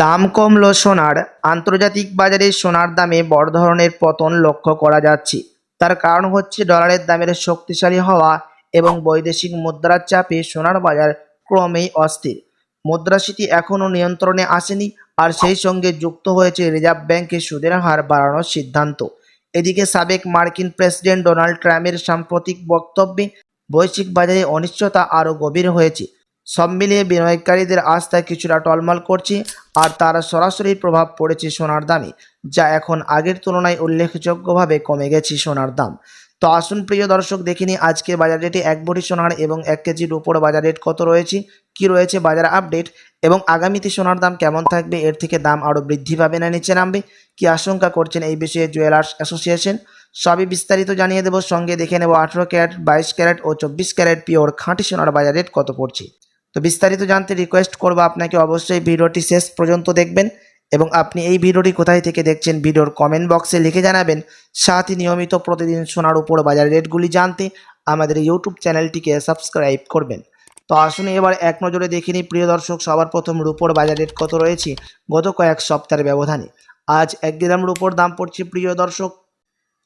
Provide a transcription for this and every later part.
দাম কমলো সোনার। আন্তর্জাতিক বাজারে সোনার দামে বড় ধরনের পতন লক্ষ্য করা যাচ্ছে। তার কারণ হচ্ছে ডলারের দামের শক্তিশালী হওয়া এবং বৈদেশিক মুদ্রার চাপে সোনার বাজার ক্রমেই অস্থির। মুদ্রাস্ফীতি এখনও নিয়ন্ত্রণে আসেনি আর সেই সঙ্গে যুক্ত হয়েছে রিজার্ভ ব্যাংকের সুদের হার বাড়ানোর সিদ্ধান্ত। এদিকে সাবেক মার্কিন প্রেসিডেন্ট ডোনাল্ড ট্রাম্পের সাম্প্রতিক বক্তব্যে বৈশ্বিক বাজারে অনিশ্চয়তা আরও গভীর হয়েছে। সব মিলিয়ে বিনিয়োগকারীদের আস্থা কিছুটা টলমল করছে আর তার সরাসরি প্রভাব পড়েছে সোনার দামে, যা এখন আগের তুলনায় উল্লেখযোগ্যভাবে কমে গেছে সোনার দাম। তো আসুন প্রিয় দর্শক দেখিনি আজকের বাজার রেটে এক ভরি সোনার এবং এক কেজির উপর বাজার রেট কত রয়েছে, কি রয়েছে বাজার আপডেট, এবং আগামীতে সোনার দাম কেমন থাকবে, এর থেকে দাম আরও বৃদ্ধি পাবে না নিচে নামবে, কি আশঙ্কা করছেন এই বিষয়ে জুয়েলার্স অ্যাসোসিয়েশন? সবই বিস্তারিত জানিয়ে দেবো, সঙ্গে দেখে নেব আঠেরো ক্যারেট, বাইশ ক্যারেট ও চব্বিশ ক্যারেট পিওর খাঁটি সোনার বাজার রেট কত পড়ছে। তো বিস্তারিত জানতে রিকোয়েস্ট করব আপনাকে অবশ্যই ভিডিওটি শেষ পর্যন্ত দেখবেন এবং আপনি এই ভিডিওটি কোথায় থেকে দেখছেন ভিডিওর কমেন্ট বক্সে লিখে জানাবেন। সাথে নিয়মিত প্রতিদিন সোনার উপর বাজার রেটগুলি জানতে আমাদের ইউটিউব চ্যানেলটিকে সাবস্ক্রাইব করবেন। তো আসুন এবার এক নজরে দেখে নিই। প্রিয় দর্শক, সবার প্রথম রুপোর বাজার রেট কত রয়েছে? গত কয়েক সপ্তাহের ব্যবধানে। আজ এক গ্রাম রুপোর দাম পড়ছে, প্রিয় দর্শক,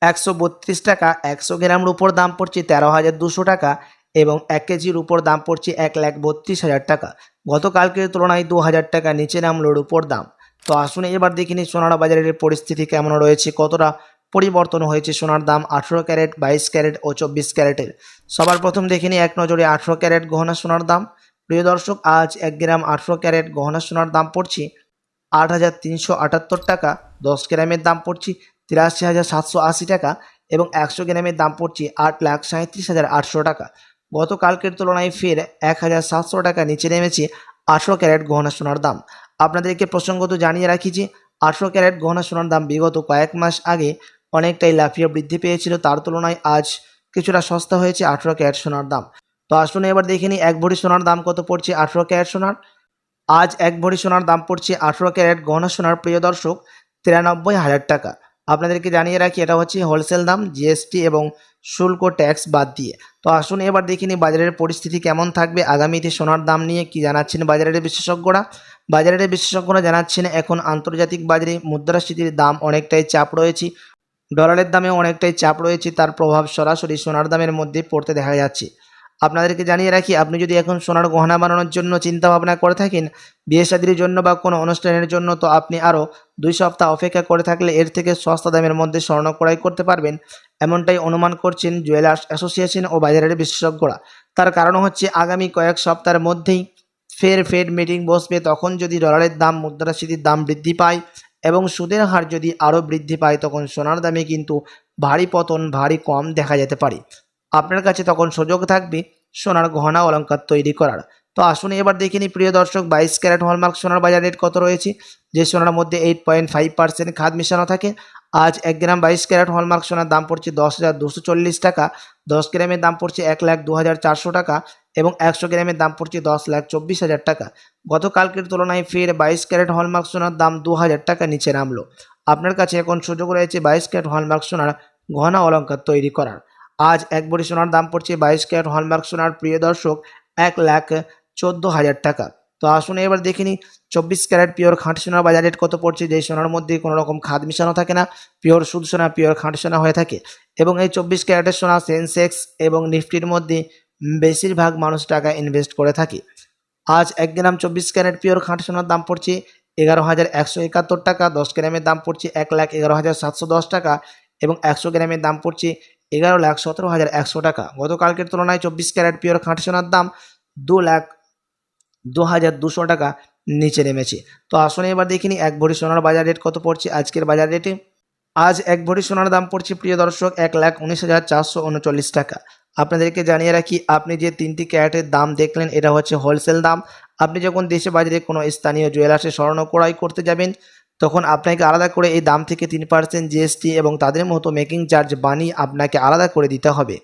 একশো বত্রিশ টাকা, একশো গ্রাম রুপোর দাম পড়ছে তেরো হাজার দুশো টাকা এবং এক কেজির উপর দাম পড়ছে এক লাখ বত্রিশ হাজার টাকা। গতকালকের তুলনায় দু হাজার টাকা নিচে নামলো রুপোর দাম। তো আসুন এবার দেখে নিই সোনার বাজারের পরিস্থিতি কেমন রয়েছে, কতটা পরিবর্তন হয়েছে সোনার দাম আঠেরো ক্যারেট, বাইশ ক্যারেট ও চব্বিশ ক্যারেটের। সবার প্রথম দেখে এক নজরে আঠেরো ক্যারেট গহনা সোনার দাম। প্রিয় দর্শক, আজ এক গ্রাম আঠেরো ক্যারেট গহনা সোনার দাম পড়ছে আট হাজার তিনশো আটাত্তর টাকা, দশ গ্রামের দাম পড়ছে তিরাশি হাজার সাতশো আশি টাকা এবং একশো গ্রামের দাম পড়ছে আট লাখ সাঁত্রিশ হাজার আটশো টাকা। গতকালকের তুলনায় ফের এক হাজার সাতশো টাকা নিচে নেমেছে আঠেরো ক্যারেট গহনা সোনার দাম। আপনাদেরকে প্রসঙ্গত জানিয়ে রাখি যে, আঠেরো ক্যারেট গহনা সোনার দাম বিগত কয়েক মাস আগে অনেকটাই লাফিয়ে বৃদ্ধি পেয়েছিল। তার তুলনায় আজ কিছুটা সস্তা হয়েছে আঠেরো ক্যারেট সোনার দাম। তো আসুন এবার দেখে নিই, এক ভরি সোনার দাম কত পড়ছে আঠেরো ক্যারেট সোনার? আজ এক ভরি সোনার দাম পড়ছে আঠেরো ক্যারেট গহনা সোনার। প্রিয় দর্শক, তিরানব্বই হাজার টাকা। আপনাদেরকে জানিয়ে রাখি, এটা হচ্ছে হোলসেল দাম, জিএসটি এবং শুল্ক ট্যাক্স বাদ দিয়ে। তো আসুন এবার দেখিনি বাজারের পরিস্থিতি কেমন থাকবে। আগামীতে সোনার দাম নিয়ে কি জানাচ্ছেন বাজারের বিশেষজ্ঞরা? বাজারের বিশেষজ্ঞরা জানাচ্ছেন, এখন আন্তর্জাতিক বাজারে মুদ্রাস্ফীতির দাম অনেকটাই চাপ রয়েছে। ডলারের দামে অনেকটাই চাপ রয়েছে, তার প্রভাব সরাসরি সোনার দামের মধ্যে পড়তে দেখা যাচ্ছে। আপনাদেরকে জানিয়ে রাখি, আপনি যদি এখন সোনার গহনা বানানোর জন্য চিন্তা ভাবনা করে থাকেন, বিয়ে শাদির জন্য বা কোনো অনুষ্ঠানের জন্য, তো আপনি আরও দুই সপ্তাহ অপেক্ষা করে থাকলে এর থেকে সস্তা দামের মধ্যে স্বর্ণ ক্রয় করতে পারবেন। এমনটাই অনুমান করছেন জুয়েলার্স অ্যাসোসিয়েশন ও বাজারের বিশেষজ্ঞরা। তার কারণ হচ্ছে, আগামী কয়েক সপ্তাহের মধ্যেই ফের ফেড মিটিং বসবে। তখন যদি ডলারের দাম, মুদ্রাস্ফীতির দাম বৃদ্ধি পায় এবং সুদের হার যদি আরও বৃদ্ধি পায়, তখন সোনার দামে কিন্তু ভারী পতন ভারী কম দেখা যেতে পারে। আপনার কাছে তখন সুযোগ থাকবে সোনার গহনা অলঙ্কার তৈরি করার। তো আসুন এবার দেখে নিই, প্রিয় দর্শক, বাইশ ক্যারেট হলমার্ক সোনার বাজার রেট কত রয়েছে? যে সোনার মধ্যে এইট পয়েন্ট ফাইভ পার্সেন্ট খাদ মেশানো থাকে, আজ এক গ্রাম বাইশ ক্যারেট হলমার্ক সোনার দাম পড়ছে দশ হাজার দুশো চল্লিশ টাকা, দশ গ্রামের দাম পড়ছে এক লাখ দু হাজার চারশো টাকা এবং একশো গ্রামের দাম পড়ছে দশ লাখ চব্বিশ হাজার টাকা। গতকালকের তুলনায় ফের বাইশ ক্যারেট হলমার্ক সোনার দাম দু হাজার টাকা নিচে নামলো। আপনার কাছে এখন সুযোগ রয়েছে বাইশ ক্যারেট হলমার্ক সোনার গহনা অলঙ্কার তৈরি করার। আজ এক ভরি সোনার দাম পড়ছে বাইশ ক্যারেট হলমার্ক সোনার। প্রিয় দর্শক, এক লাখ চোদ্দ হাজার টাকা। তো আসুন এবার দেখে নিই, চব্বিশ ক্যারেট পিওর খাঁটি সোনার বাজার রেট কত পড়ছে? যেই সোনার মধ্যে কোনো রকম খাদ মিশানো থাকে না, পিওর সুদ সোনা, পিওর খাঁটি সোনা হয়ে থাকে। এবং এই চব্বিশ ক্যারেটের সোনা সেন্সেক্স এবং নিফটির মধ্যে বেশিরভাগ মানুষ টাকা ইনভেস্ট করে থাকে। আজ এক গ্রাম চব্বিশ ক্যারেট পিওর খাঁটি সোনার দাম পড়ছে এগারো হাজার একশো একাত্তর টাকা। দশ গ্রামের দাম পড়ছে এক লাখ এগারো হাজার সাতশো দশ টাকা এবং একশো গ্রামের দাম পড়ছে এগারো লাখ সতেরো হাজার একশো টাকা। গতকালকের তুলনায় চব্বিশ ক্যারেট পিওর খাঁটি সোনার দাম দু লাখ দু হাজার দুশো টাকা নিচে নেমেছে। তো আসলে এবার দেখিনি এক ভরি সোনার বাজার রেট কত পড়ছে আজকের বাজার রেটে। আজ এক ভরি সোনার দাম পড়ছে প্রিয় দর্শক এক লাখ উনিশ হাজার চারশো উনচল্লিশ টাকা। আপনাদেরকে জানিয়ে রাখি, আপনি যে তিনটি ক্যারেটের দাম দেখলেন, এটা হচ্ছে হোলসেল দাম। আপনি যখন দেশে বাজারে কোনো স্থানীয় জুয়েলার্সে স্বর্ণ ক্রয় করতে যাবেন তখন আপনাকে আলাদা করে এই দাম থেকে তিন পার্সেন্ট জিএসটি এবং তাদের মতো মেকিং চার্জ বানিয়ে আপনাকে আলাদা করে দিতে হবে।